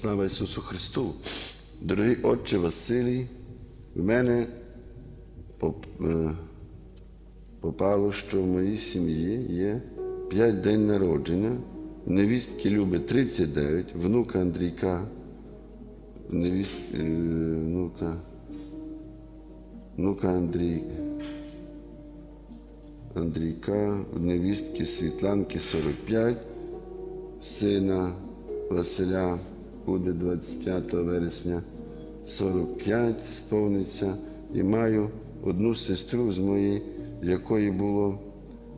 Слава Ісусу Христу! Дорогий Отче Василій, в мене е, попало, що в моїй сім'ї є 5 день народження, невістки Люби 39, внука Андрійка, невіст, е, внука, внука Андрій, Андрійка, невістки Світланки 45, сина Василя буде 25 вересня. 45 сповниться. І маю одну сестру з моєї, якої було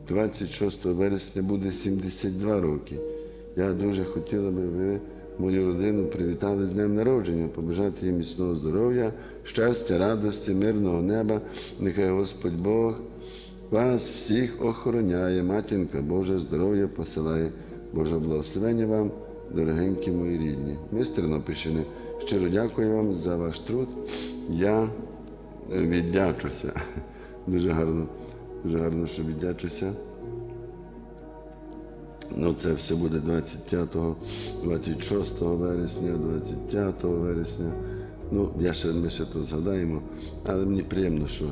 26 вересня буде 72 роки. Я дуже хотіла би ви мою родину привітали з днем народження, побажати їм міцного здоров'я, щастя, радості, мирного неба. Нехай Господь Бог вас всіх охороняє, матінка Божа, здоров'я посилає, Боже благословення вам, дорогенькі мої рідні. Ми з Тернопільщини щиро дякую вам за ваш труд. Я віддячуся. Дуже гарно, дуже гарно, що віддячуся. Ну, це все буде 25, 26 вересня, 25 вересня. Ну, я ще, ми ще тут згадаємо, але мені приємно, що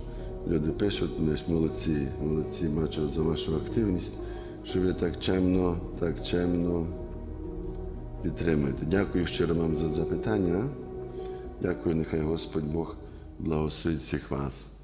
люди пишуть, ми ж молодці, молодці, бачу за вашу активність, що ви так чемно, так чемно підтримуєте. Дякую щиро вам за запитання. Дякую, нехай Господь Бог благословить всіх вас.